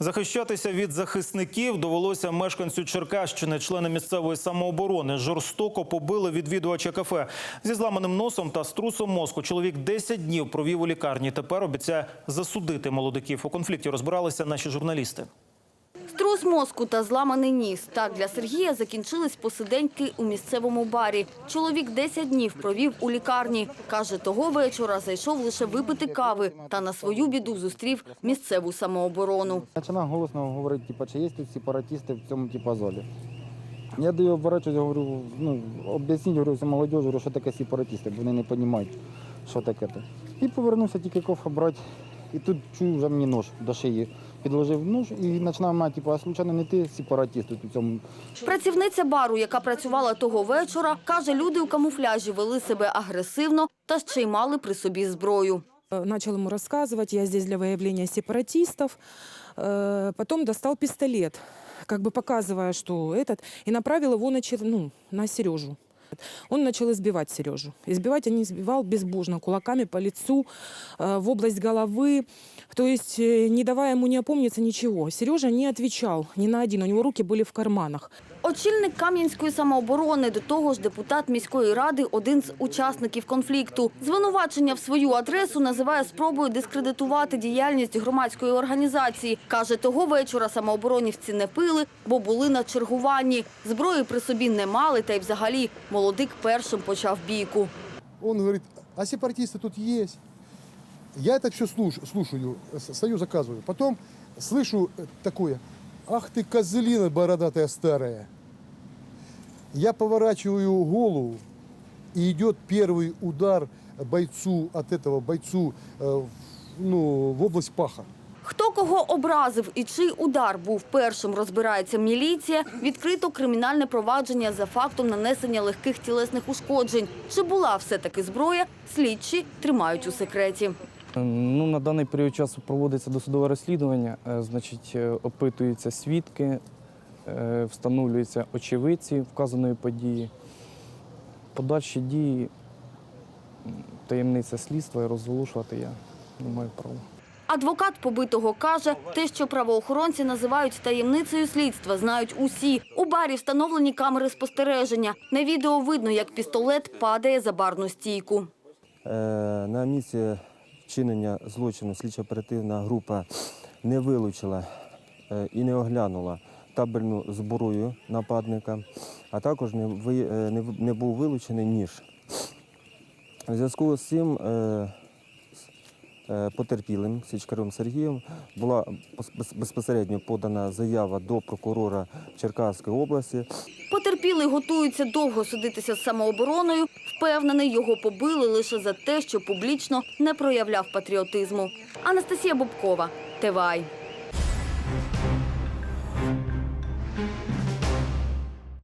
Захищатися від захисників довелося мешканцю Черкащини, члени місцевої самооборони. Жорстоко побили відвідувача кафе зі зламаним носом та струсом мозку. Чоловік 10 днів провів у лікарні. Тепер обіцяє засудити молодиків. У конфлікті розбиралися наші журналісти. Струс мозку та зламаний ніс. Так для Сергія закінчились посиденьки у місцевому барі. Чоловік 10 днів провів у лікарні. Каже, того вечора зайшов лише випити кави та на свою біду зустрів місцеву самооборону. Починав голосно говорити, типу, чи є тут сепаратисти в цьому типу, золі. Я до його оборачуюсь, говорю, ну, об'ясніть, говорю, всю молодежь, говорю, що таке сепаратисти, бо вони не розуміють, що таке. то. І повернувся тільки кофе брати. І тут чую вже мені нож до шиї Підложив нож і починав мати, типу, а случайно не ти сепаратист тут у цьому Працівниця бару, яка працювала того вечора, каже, люди у камуфляжі вели себе агресивно та ще й мали при собі зброю. Э, Начал ему рассказывать, я здесь для выявления сепаратистов. Э, Потом достал пистолет, как бы показывая, что этот, и направил его на, Чер- ну, на Сережу. Он начал избивать Сережу. Избивать он избивал безбожно, кулаками по лицу, э, в область головы. То есть, э, не давая ему не опомниться ничего. Сережа не отвечал ни на один, у него руки были в карманах. Очільник Кам'янської самооборони, до того ж депутат міської ради, один з учасників конфлікту. Звинувачення в свою адресу називає спробою дискредитувати діяльність громадської організації. Каже, того вечора самооборонівці не пили, бо були на чергуванні. Зброї при собі не мали, та й взагалі молодик першим почав бійку. Он говорит, а сепаратисты тут есть. Я это все слушаю, слушаю с- стою, заказываю. Потом слышу э, такое, ах ты козлина бородатая старая. Я поворачиваю голову, и идет первый удар бойцу от этого бойцу э, в- ну, в область паха. Хто кого образив і чий удар був першим, розбирається міліція. Відкрито кримінальне провадження за фактом нанесення легких тілесних ушкоджень. Чи була все-таки зброя, слідчі тримають у секреті. Ну, на даний період часу проводиться досудове розслідування, е, значить, е, опитуються свідки, е, встановлюються очевидці вказаної події. Подальші дії, таємниця слідства і розголошувати я не маю права. Адвокат побитого каже, те, що правоохоронці називають таємницею слідства, знають усі. У барі встановлені камери спостереження. На відео видно, як пістолет падає за барну стійку. Е, На місці вчинення злочину слідчо-оперативна група не вилучила е, і не оглянула табельну зброю нападника, а також не, е, був вилучений ніж. У зв'язку з цим потерпілим Січкарем Сергієм була пос- безпосередньо подана заява до прокурора Черкаської області Потерпілий готується довго судитися з самообороною. Впевнений, його побили лише за те, що публічно не проявляв патріотизму. Анастасія Бобкова, ТВАЙ.